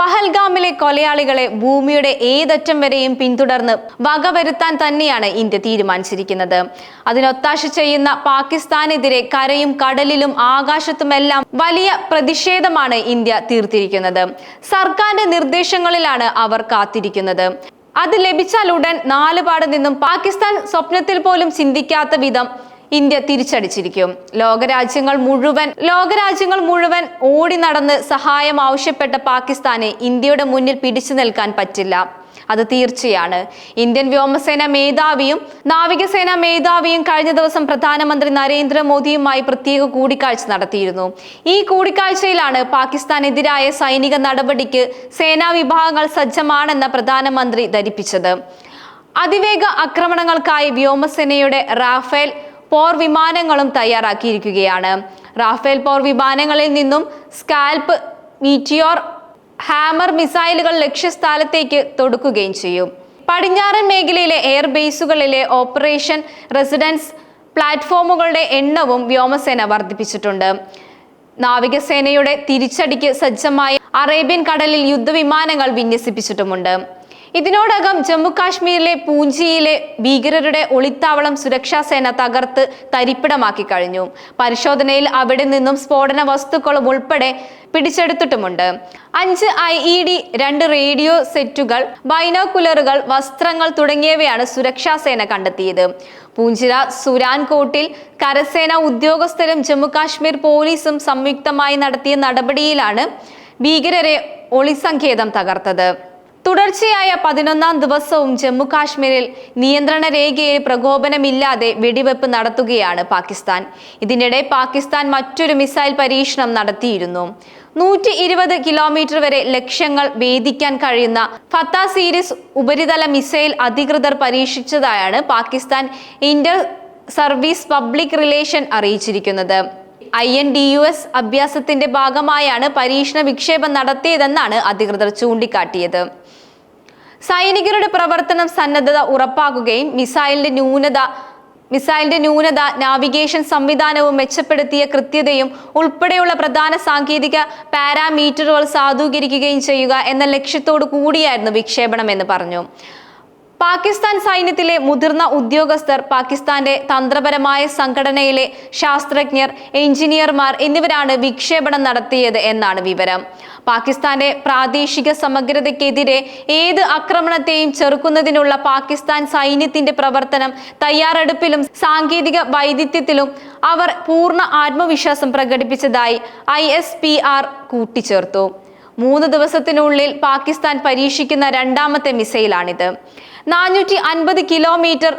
പഹൽഗാമിലെ കൊലയാളികളെ ഭൂമിയുടെ ഏതറ്റം വരെയും പിന്തുടർന്ന് വകവരുത്താൻ തന്നെയാണ് ഇന്ത്യ തീരുമാനിച്ചിരിക്കുന്നത്. അതിനൊത്താശ ചെയ്യുന്ന പാകിസ്ഥാനെതിരെ കരയും കടലിലും ആകാശത്തുമെല്ലാം വലിയ പ്രതിഷേധമാണ് ഇന്ത്യ തീർത്തിരിക്കുന്നത്. സർക്കാരിന്റെ നിർദ്ദേശങ്ങളിലാണ് അവർ കാത്തിരിക്കുന്നത്. അത് ലഭിച്ചാൽ ഉടൻ നാലുപാട് നിന്നും പാകിസ്ഥാൻ സ്വപ്നത്തിൽ പോലും ചിന്തിക്കാത്ത വിധം ഇന്ത്യ തിരിച്ചടിച്ചിരിക്കും. ലോകരാജ്യങ്ങൾ മുഴുവൻ ലോകരാജ്യങ്ങൾ മുഴുവൻ ഓടി നടന്ന് സഹായം ആവശ്യപ്പെട്ട പാകിസ്ഥാനെ ഇന്ത്യയുടെ മുന്നിൽ പിടിച്ചു നിൽക്കാൻ പറ്റില്ല. അത് തീർച്ചയാണ്. ഇന്ത്യൻ വ്യോമസേന മേധാവിയും നാവികസേന മേധാവിയും കഴിഞ്ഞ ദിവസം പ്രധാനമന്ത്രി നരേന്ദ്രമോദിയുമായി പ്രത്യേക കൂടിക്കാഴ്ച നടത്തിയിരുന്നു. ഈ കൂടിക്കാഴ്ചയിലാണ് പാകിസ്ഥാനെതിരായ സൈനിക നടപടിക്ക് സേനാ വിഭാഗങ്ങൾ സജ്ജമാണെന്ന് പ്രധാനമന്ത്രി ധരിപ്പിച്ചത്. അതിവേഗ ആക്രമണങ്ങൾക്കായി വ്യോമസേനയുടെ റാഫേൽ പോർ വിമാനങ്ങളും തയ്യാറാക്കിയിരിക്കുകയാണ്. റാഫേൽ പോർ വിമാനങ്ങളിൽ നിന്നും സ്കാൽപ്പ് മീറ്റിയോർ ഹാമർ മിസൈലുകൾ ലക്ഷ്യസ്ഥാനത്തേക്ക് തൊടുക്കുകയും ചെയ്യും. പടിഞ്ഞാറൻ മേഖലയിലെ എയർ ബേസുകളിലെ ഓപ്പറേഷൻ റെസിഡൻസ് പ്ലാറ്റ്ഫോമുകളുടെ എണ്ണവും വ്യോമസേന വർദ്ധിപ്പിച്ചിട്ടുണ്ട്. നാവികസേനയുടെ തിരിച്ചടിക്ക് സജ്ജമായ അറേബ്യൻ കടലിൽ യുദ്ധവിമാനങ്ങൾ വിന്യസിപ്പിച്ചിട്ടുമുണ്ട്. ഇതിനോടകം ജമ്മുകാശ്മീരിലെ പൂഞ്ചിയിലെ ഭീകരരുടെ ഒളിത്താവളം സുരക്ഷാ സേന തകർത്ത് തരിപ്പിടമാക്കി കഴിഞ്ഞു. പരിശോധനയിൽ അവിടെ നിന്നും സ്ഫോടന വസ്തുക്കളും ഉൾപ്പെടെ പിടിച്ചെടുത്തിട്ടുമുണ്ട്. അഞ്ച് ഐ ഇ ഡി രണ്ട് റേഡിയോ സെറ്റുകൾ ബൈനോക്കുലറുകൾ വസ്ത്രങ്ങൾ തുടങ്ങിയവയാണ് സുരക്ഷാ സേന കണ്ടെത്തിയത്. പൂഞ്ചിര സുരാൻകോട്ടിൽ കരസേന ഉദ്യോഗസ്ഥരും ജമ്മുകാശ്മീർ പോലീസും സംയുക്തമായി നടത്തിയ നടപടിയിലാണ് ഭീകരരെ ഒളിസങ്കേതം തകർത്തത്. തുടർച്ചയായ പതിനൊന്നാം ദിവസവും ജമ്മു കാശ്മീരിൽ നിയന്ത്രണ രേഖയിൽ പ്രകോപനമില്ലാതെ വെടിവെപ്പ് നടത്തുകയാണ് പാകിസ്ഥാൻ. ഇതിനിടെ പാകിസ്ഥാൻ മറ്റൊരു മിസൈൽ പരീക്ഷണം നടത്തിയിരുന്നു. നൂറ്റി ഇരുപത് കിലോമീറ്റർ വരെ ലക്ഷ്യങ്ങൾ ഭേദിക്കാൻ കഴിയുന്ന ഫത്ത സീരീസ് ഉപരിതല മിസൈൽ അധികൃതർ പരീക്ഷിച്ചതായാണ് Pakistan inter service public relation അറിയിച്ചിരിക്കുന്നത്. I N D U S അഭ്യാസത്തിന്റെ ഭാഗമായാണ് പരീക്ഷണ വിക്ഷേപം നടത്തിയതെന്നാണ് അധികൃതർ ചൂണ്ടിക്കാട്ടിയത്. സൈനികരുടെ പ്രവർത്തനം സന്നദ്ധത ഉറപ്പാക്കുകയും മിസൈലിന്റെ ന്യൂനത മിസൈലിന്റെ ന്യൂനത നാവിഗേഷൻ സംവിധാനവും മെച്ചപ്പെടുത്തിയ കൃത്യതയും ഉൾപ്പെടെയുള്ള പ്രധാന സാങ്കേതിക പാരാമീറ്ററുകൾ സാധൂകരിക്കുകയും ചെയ്യുക എന്ന ലക്ഷ്യത്തോടു കൂടിയായിരുന്നു വിക്ഷേപണം എന്ന് പറഞ്ഞു. പാകിസ്ഥാൻ സൈന്യത്തിലെ മുതിർന്ന ഉദ്യോഗസ്ഥർ പാകിസ്ഥാന്റെ തന്ത്രപരമായ സംഘടനയിലെ ശാസ്ത്രജ്ഞർ എഞ്ചിനീയർമാർ എന്നിവരാണ് വിക്ഷേപണം നടത്തിയത് എന്നാണ് വിവരം. പാകിസ്ഥാന്റെ പ്രാദേശിക സമഗ്രതയ്ക്കെതിരെ ഏത് ആക്രമണത്തെയും ചെറുക്കുന്നതിനുള്ള പാകിസ്ഥാൻ സൈന്യത്തിന്റെ പ്രവർത്തനം തയ്യാറെടുപ്പിലും സാങ്കേതിക വൈദഗ്ധ്യത്തിലും അവർ പൂർണ ആത്മവിശ്വാസം പ്രകടിപ്പിച്ചതായി ഐ എസ് പി ആർ കൂട്ടിച്ചേർത്തു. മൂന്ന് ദിവസത്തിനുള്ളിൽ പാകിസ്ഥാൻ പരീക്ഷിക്കുന്ന രണ്ടാമത്തെ മിസൈലാണിത്. നാനൂറ്റി അൻപത് കിലോമീറ്റർ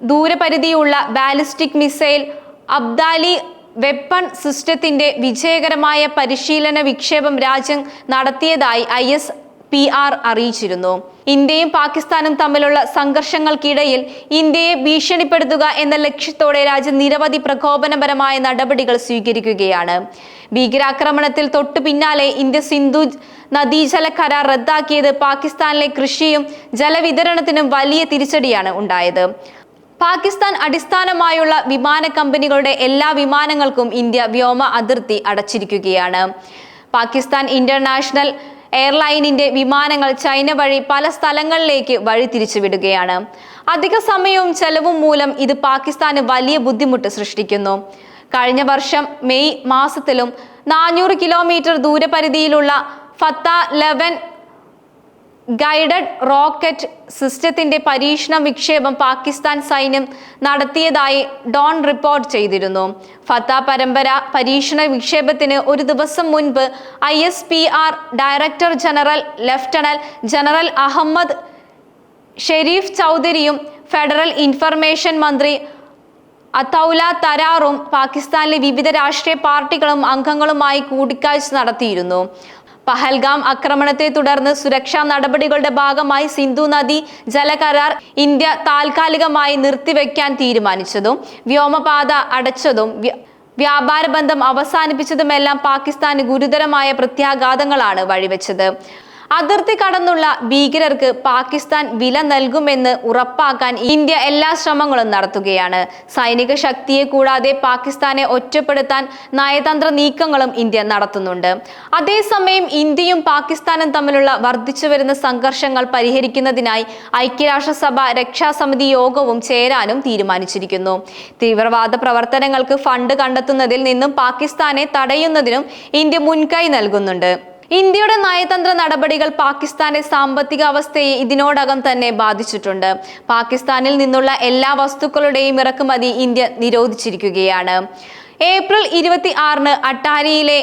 ദൂരപരിധിയുള്ള ബാലിസ്റ്റിക് മിസൈൽ അബ്ദാലി വെപ്പൺ സിസ്റ്റത്തിന്റെ വിജയകരമായ പരിശീലന വിക്ഷേപം രാജ്യം നടത്തിയതായി ഐ എസ് പി ആർ അറിയിച്ചിരുന്നു. ഇന്ത്യയും പാകിസ്ഥാനും തമ്മിലുള്ള സംഘർഷങ്ങൾക്കിടയിൽ ഇന്ത്യയെ ഭീഷണിപ്പെടുത്തുക എന്ന ലക്ഷ്യത്തോടെ രാജ്യം നിരവധി പ്രകോപനപരമായ നടപടികൾ സ്വീകരിക്കുകയാണ്. ഭീകരാക്രമണത്തിൽ തൊട്ടു പിന്നാലെ ഇന്ത്യ സിന്ധു നദീജല കരാർ റദ്ദാക്കിയത് പാകിസ്ഥാനിലെ കൃഷിയും ജലവിതരണത്തിനും വലിയ തിരിച്ചടിയാണ് ഉണ്ടായത്. പാകിസ്ഥാൻ അടിസ്ഥാനമായുള്ള വിമാന കമ്പനികളുടെ എല്ലാ വിമാനങ്ങൾക്കും ഇന്ത്യ വ്യോമ അതിർത്തി അടച്ചിരിക്കുകയാണ്. പാകിസ്ഥാൻ ഇന്റർനാഷണൽ എയർലൈനിന്റെ വിമാനങ്ങൾ ചൈന വഴി പല സ്ഥലങ്ങളിലേക്ക് വഴി തിരിച്ചുവിടുകയാണ് അധിക സമയവും ചെലവും മൂലം ഇത് പാകിസ്ഥാന് വലിയ ബുദ്ധിമുട്ട് സൃഷ്ടിക്കുന്നു. കഴിഞ്ഞ വർഷം മെയ് മാസത്തിലും നാനൂറ് കിലോമീറ്റർ ദൂരപരിധിയിലുള്ള ഫത്ത ലെവൻ ഗൈഡഡ് റോക്കറ്റ് സിസ്റ്റത്തിന്റെ പരീക്ഷണ വിക്ഷേപം പാകിസ്ഥാൻ സൈന്യം നടത്തിയതായി ഡോൺ റിപ്പോർട്ട് ചെയ്തിരുന്നു. ഫത്ത പരമ്പര പരീക്ഷണ വിക്ഷേപത്തിന് ഒരു ദിവസം മുൻപ് I S P R director general lieutenant general Ahmed Sharif ചൗധരിയും federal information മന്ത്രി അതൗല തരാറും പാകിസ്ഥാനിലെ വിവിധ രാഷ്ട്രീയ പാർട്ടികളും അംഗങ്ങളുമായി കൂടിക്കാഴ്ച നടത്തിയിരുന്നു. പഹൽഗാം ആക്രമണത്തെ തുടർന്ന് സുരക്ഷാ നടപടികളുടെ ഭാഗമായി സിന്ധു നദി ജലകരാർ ഇന്ത്യ താൽക്കാലികമായി നിർത്തിവെക്കാൻ തീരുമാനിച്ചതും വ്യോമപാത അടച്ചതും വ്യ- വ്യാപാര ബന്ധം അവസാനിപ്പിച്ചതുമെല്ലാം പാകിസ്ഥാന് ഗുരുതരമായ പ്രത്യാഘാതങ്ങളാണ് വഴിവെച്ചത്. അതിർത്തി കടന്നുള്ള ഭീകരർക്ക് പാകിസ്ഥാൻ വില നൽകുമെന്ന് ഉറപ്പാക്കാൻ ഇന്ത്യ എല്ലാ ശ്രമങ്ങളും നടത്തുകയാണ്. സൈനിക ശക്തിയെ കൂടാതെ പാകിസ്ഥാനെ ഒറ്റപ്പെടുത്താൻ നയതന്ത്ര നീക്കങ്ങളും ഇന്ത്യ നടത്തുന്നുണ്ട്. അതേസമയം ഇന്ത്യയും പാകിസ്ഥാനും തമ്മിലുള്ള വർദ്ധിച്ചു വരുന്ന സംഘർഷങ്ങൾ പരിഹരിക്കുന്നതിനായി ഐക്യരാഷ്ട്രസഭ രക്ഷാസമിതി യോഗവും ചേരാനും തീരുമാനിച്ചിരിക്കുന്നു. തീവ്രവാദ പ്രവർത്തനങ്ങൾക്ക് ഫണ്ട് കണ്ടെത്തുന്നതിൽ നിന്നും പാകിസ്ഥാനെ തടയുന്നതിനും ഇന്ത്യ മുൻകൈ നൽകുന്നുണ്ട്. ഇന്ത്യയുടെ നയതന്ത്ര നടപടികൾ പാകിസ്ഥാന്റെ സാമ്പത്തിക അവസ്ഥയെ ഇതിനോടകം തന്നെ ബാധിച്ചിട്ടുണ്ട്. പാകിസ്ഥാനിൽ നിന്നുള്ള എല്ലാ വസ്തുക്കളുടെയും ഇറക്കുമതി ഇന്ത്യ നിരോധിച്ചിരിക്കുകയാണ്. ഏപ്രിൽ ഇരുപത്തി ആറിന് അട്ടാരിയിലെ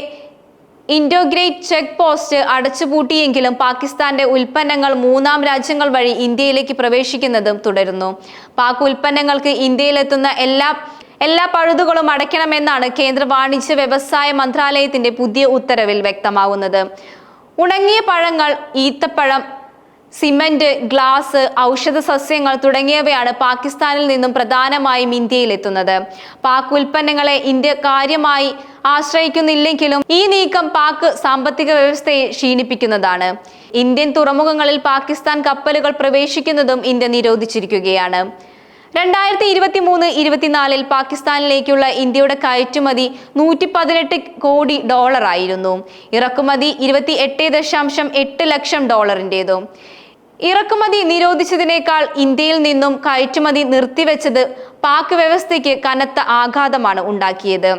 ഇൻഡോഗ്രേറ്റ് ചെക്ക് പോസ്റ്റ് അടച്ചുപൂട്ടിയെങ്കിലും പാകിസ്ഥാന്റെ ഉൽപ്പന്നങ്ങൾ മൂന്നാം രാജ്യങ്ങൾ വഴി ഇന്ത്യയിലേക്ക് പ്രവേശിക്കുന്നതും തുടരുന്നു. പാക് ഉൽപ്പന്നങ്ങൾക്ക് ഇന്ത്യയിലെത്തുന്ന എല്ലാ എല്ലാ പഴുതുകളും അടയ്ക്കണമെന്നാണ് കേന്ദ്ര വാണിജ്യ വ്യവസായ മന്ത്രാലയത്തിന്റെ പുതിയ ഉത്തരവിൽ വ്യക്തമാവുന്നത്. ഉണങ്ങിയ പഴങ്ങൾ ഈത്തപ്പഴം സിമന്റ് ഗ്ലാസ് ഔഷധ സസ്യങ്ങൾ തുടങ്ങിയവയാണ് പാകിസ്ഥാനിൽ നിന്നും പ്രധാനമായും ഇന്ത്യയിലെത്തുന്നത്. പാക് ഉൽപ്പന്നങ്ങളെ ഇന്ത്യ കാര്യമായി ആശ്രയിക്കുന്നില്ലെങ്കിലും ഈ നീക്കം പാക് സാമ്പത്തിക വ്യവസ്ഥയെ ക്ഷീണിപ്പിക്കുന്നതാണ്. ഇന്ത്യൻ തുറമുഖങ്ങളിൽ പാകിസ്ഥാൻ കപ്പലുകൾ പ്രവേശിക്കുന്നതും ഇന്ത്യ നിരോധിച്ചിരിക്കുകയാണ്. രണ്ടായിരത്തി ഇരുപത്തി മൂന്ന് ഇരുപത്തിനാലിൽ പാകിസ്ഥാനിലേക്കുള്ള ഇന്ത്യയുടെ കയറ്റുമതി നൂറ്റി പതിനെട്ട് കോടി ഡോളർ ആയിരുന്നു ഇറക്കുമതി ഇരുപത്തി എട്ട് ദശാംശം എട്ട് ലക്ഷം ഡോളറിന്റെതും ഇറക്കുമതി നിരോധിച്ചതിനേക്കാൾ ഇന്ത്യയിൽ നിന്നും കയറ്റുമതി നിർത്തിവെച്ചത് പാക് വ്യവസ്ഥയ്ക്ക് കനത്ത ആഘാതമാണ് ഉണ്ടാക്കിയത്.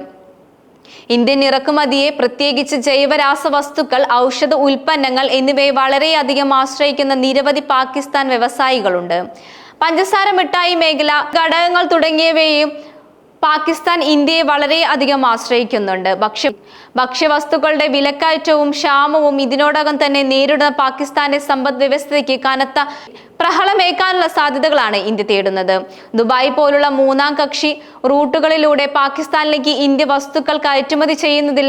ഇന്ത്യൻ ഇറക്കുമതിയെ പ്രത്യേകിച്ച് ജൈവരാസവസ്തുക്കൾ ഔഷധ ഉൽപ്പന്നങ്ങൾ എന്നിവയെ വളരെയധികം ആശ്രയിക്കുന്ന നിരവധി പാകിസ്ഥാൻ വ്യവസായികളുണ്ട്. പഞ്ചസാര മിഠായി മേഖല ഘടകങ്ങൾ തുടങ്ങിയവയും പാകിസ്ഥാൻ ഇന്ത്യയെ വളരെ അധികം ആശ്രയിക്കുന്നുണ്ട്. ഭക്ഷ്യ ഭക്ഷ്യവസ്തുക്കളുടെ വിലക്കയറ്റവും ക്ഷാമവും ഇതിനോടകം തന്നെ നേരിടുന്ന പാകിസ്ഥാന്റെ സമ്പദ് വ്യവസ്ഥയ്ക്ക് കനത്ത പ്രഹളമേക്കാനുള്ള സാധ്യതകളാണ് ഇന്ത്യ തേടുന്നത്. ദുബായ് പോലുള്ള മൂന്നാം കക്ഷി റൂട്ടുകളിലൂടെ പാകിസ്ഥാനിലേക്ക് ഇന്ത്യ വസ്തുക്കൾ കയറ്റുമതി ചെയ്യുന്നതിൽ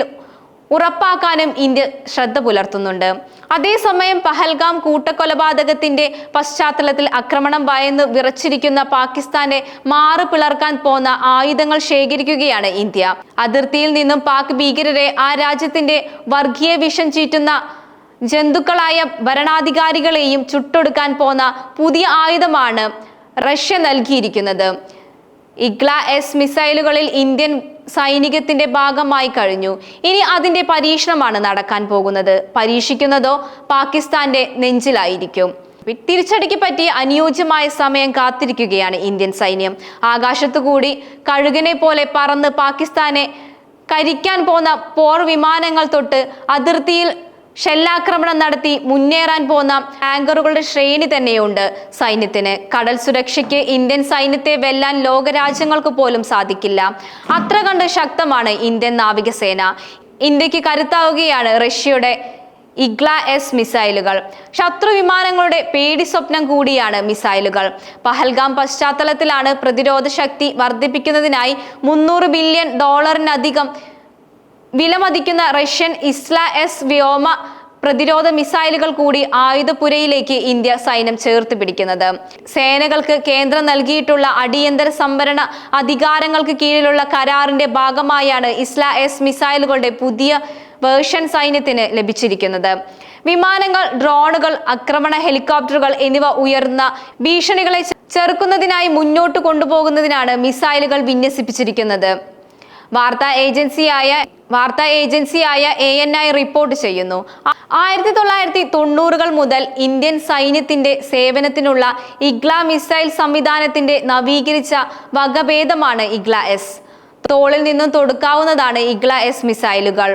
ഉറപ്പാക്കാനും ഇന്ത്യ ശ്രദ്ധ പുലർത്തുന്നുണ്ട്. അതേസമയം പഹൽഗാം കൂട്ടക്കൊലപാതകത്തിന്റെ പശ്ചാത്തലത്തിൽ ആക്രമണം ഭയന്ന് വിറച്ചിരിക്കുന്ന പാകിസ്ഥാനെ മാറു പിളർക്കാൻ പോന്ന ആയുധങ്ങൾ ശേഖരിക്കുകയാണ് ഇന്ത്യ. അതിർത്തിയിൽ നിന്നും പാക് ഭീകരരെ ആ രാജ്യത്തിന്റെ വർഗീയ വിഷം ചീറ്റുന്ന ജന്തുക്കളായ ഭരണാധികാരികളെയും ചുട്ടൊടുക്കാൻ പോന്ന പുതിയ ആയുധമാണ് റഷ്യ നൽകിയിരിക്കുന്നത്. ഇഗ്ല എസ് മിസൈലുകളിൽ ഇന്ത്യൻ സൈനികത്തിന്റെ ഭാഗമായി കഴിഞ്ഞു. ഇനി അതിന്റെ പരീക്ഷണമാണ് നടക്കാൻ പോകുന്നത്. പരീക്ഷിക്കുന്നതോ പാകിസ്ഥാന്റെ നെഞ്ചിലായിരിക്കും. തിരിച്ചടിക്ക് പറ്റിയ അനുയോജ്യമായ സമയം കാത്തിരിക്കുകയാണ് ഇന്ത്യൻ സൈന്യം. ആകാശത്തുകൂടി കഴുകനെ പോലെ പറന്ന് പാകിസ്ഥാനെ കരിക്കാൻ പോന്ന പോർ വിമാനങ്ങൾ തൊട്ട് അതിർത്തിയിൽ ഷെല്ലാക്രമണം നടത്തി മുന്നേറാൻ പോന്ന ആങ്കറുകളുടെ ശ്രേണി തന്നെയുണ്ട്. സൈന്യത്തിന് കടൽ സുരക്ഷയ്ക്ക് ഇന്ത്യൻ സൈന്യത്തെ വെല്ലാൻ ലോകരാജ്യങ്ങൾക്ക് പോലും സാധിക്കില്ല. അത്ര കണ്ട് ശക്തമാണ് ഇന്ത്യൻ നാവികസേന. ഇന്ത്യയ്ക്ക് കരുത്താവുകയാണ് റഷ്യയുടെ ഇഗ്ല എസ് മിസൈലുകൾ. ശത്രു വിമാനങ്ങളുടെ പേടി സ്വപ്നം കൂടിയാണ് മിസൈലുകൾ. പഹൽഗാം പശ്ചാത്തലത്തിലാണ് പ്രതിരോധ ശക്തി വർദ്ധിപ്പിക്കുന്നതിനായി മുന്നൂറ് ബില്യൺ ഡോളറിനധികം വിലമതിക്കുന്ന റഷ്യൻ ഇസ്ല എസ് വ്യോമ പ്രതിരോധ മിസൈലുകൾ കൂടി ആയുധപുരയിലേക്ക് ഇന്ത്യ സൈന്യം ചേർത്ത് പിടിക്കുന്നത്. സേനകൾക്ക് കേന്ദ്രം നൽകിയിട്ടുള്ള അടിയന്തര സംഭരണ അധികാരങ്ങൾക്ക് കീഴിലുള്ള കരാറിന്റെ ഭാഗമായാണ് ഇസ്ല എസ് മിസൈലുകളുടെ പുതിയ വേർഷൻ സൈന്യത്തിന് ലഭിച്ചിരിക്കുന്നത്. വിമാനങ്ങൾ ഡ്രോണുകൾ ആക്രമണ ഹെലികോപ്റ്ററുകൾ എന്നിവ ഉയർന്ന ഭീഷണികളെ ചെറുക്കുന്നതിനായി മുന്നോട്ട് കൊണ്ടുപോകുന്നതിനാണ് മിസൈലുകൾ വിന്യസിപ്പിച്ചിരിക്കുന്നത്. വാർത്താ ഏജൻസിയായ വാർത്താ ഏജൻസിയായ എ എൻ ഐ റിപ്പോർട്ട് ചെയ്യുന്നു. ആയിരത്തി തൊള്ളായിരത്തി തൊണ്ണൂറുകൾ മുതൽ ഇന്ത്യൻ സൈന്യത്തിന്റെ സേവനത്തിനുള്ള ഇഗ്ല മിസൈൽ സംവിധാനത്തിന്റെ നവീകരിച്ച വകഭേദമാണ് ഇഗ്ല എസ്. തോളിൽ നിന്നും തൊടുക്കാവുന്നതാണ് ഇഗ്ല എസ് മിസൈലുകൾ.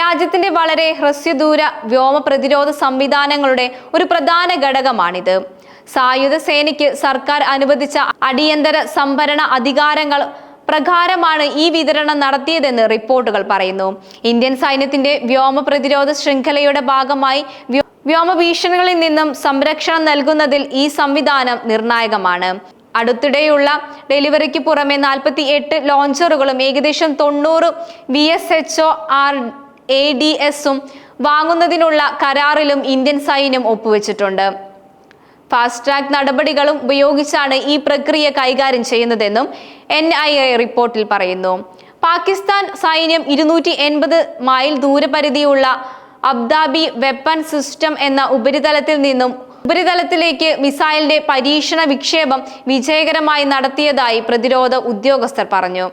രാജ്യത്തിന്റെ വളരെ ഹ്രസ്വദൂര വ്യോമ പ്രതിരോധ സംവിധാനങ്ങളുടെ ഒരു പ്രധാന ഘടകമാണിത്. സായുധ സേനയ്ക്ക് സർക്കാർ അനുവദിച്ച അടിയന്തര സംഭരണ അധികാരങ്ങൾ പ്രകാരമാണ് ഈ വിതരണം നടത്തിയതെന്ന് റിപ്പോർട്ടുകൾ പറയുന്നു. ഇന്ത്യൻ സൈന്യത്തിന്റെ വ്യോമ പ്രതിരോധ ശൃംഖലയുടെ ഭാഗമായി വ്യോമ ഭീഷണികളിൽ നിന്നും സംരക്ഷണം നൽകുന്നതിൽ ഈ സംവിധാനം നിർണായകമാണ്. അടുത്തിടെയുള്ള ഡെലിവറിക്ക് പുറമെ നാൽപ്പത്തി എട്ട് ലോഞ്ചറുകളും ഏകദേശം തൊണ്ണൂറ് V S H O R A D എസും വാങ്ങുന്നതിനുള്ള കരാറിലും ഇന്ത്യൻ സൈന്യം ഒപ്പുവെച്ചിട്ടുണ്ട്. ഫാസ്റ്റ് ട്രാക്ക് നടപടികളും ഉപയോഗിച്ചാണ് ഈ പ്രക്രിയ കൈകാര്യം ചെയ്യുന്നതെന്നും എൻ ഐ എ റിപ്പോർട്ടിൽ പറയുന്നു. പാകിസ്ഥാൻ സൈന്യം ഇരുന്നൂറ്റി എൺപത് മൈൽ ദൂരപരിധിയുള്ള അബ്ദാബി വെപ്പൺ സിസ്റ്റം എന്ന ഉപരിതലത്തിൽ നിന്നും ഉപരിതലത്തിലേക്ക് മിസൈലിന്റെ പരീക്ഷണ വിക്ഷേപം വിജയകരമായി നടത്തിയതായി പ്രതിരോധ ഉദ്യോഗസ്ഥർ പറഞ്ഞു.